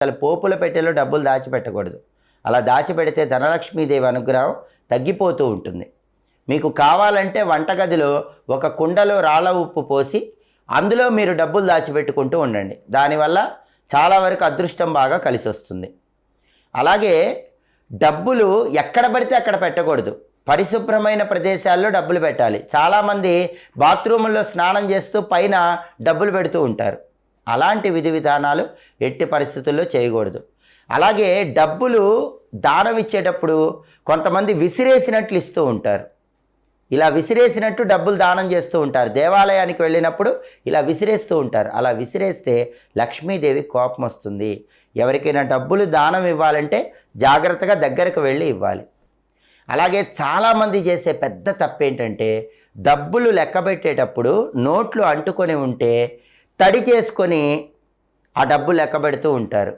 అసలు పోపుల పెట్టెలో డబ్బులు దాచిపెట్టకూడదు. అలా దాచిపెడితే ధనలక్ష్మీదేవి అనుగ్రహం తగ్గిపోతూ ఉంటుంది. మీకు కావాలంటే వంటగదిలో ఒక కుండలో రాళ్ళ ఉప్పు పోసి అందులో మీరు డబ్బులు దాచిపెట్టుకుంటూ ఉండండి. దానివల్ల చాలా వరకు అదృష్టం బాగా కలిసి వస్తుంది అలాగే డబ్బులు ఎక్కడ పడితే అక్కడ పెట్టకూడదు. పరిశుభ్రమైన ప్రదేశాల్లో డబ్బులు పెట్టాలి. చాలామంది బాత్రూముల్లో స్నానం చేస్తూ పైన డబ్బులు పెడుతూ ఉంటారు. అలాంటి విధి విధానాలు ఎట్టి పరిస్థితుల్లో చేయకూడదు. అలాగే డబ్బులు దానం ఇచ్చేటప్పుడు కొంతమంది విసిరేసినట్లు ఇస్తూ ఉంటారు. ఇలా విసిరేసినట్టు డబ్బులు దానం చేస్తూ ఉంటారు. దేవాలయానికి వెళ్ళినప్పుడు ఇలా విసిరేస్తూ ఉంటారు. అలా విసిరేస్తే లక్ష్మీదేవి కోపం వస్తుంది. ఎవరికైనా డబ్బులు దానం ఇవ్వాలంటే జాగ్రత్తగా దగ్గరకు వెళ్ళి ఇవ్వాలి. అలాగే చాలామంది చేసే పెద్ద తప్పేంటంటే డబ్బులు లెక్క పెట్టేటప్పుడు నోట్లు అంటుకొని ఉంటే తడి చేసుకొని ఆ డబ్బు లెక్కబెడుతూ ఉంటారు.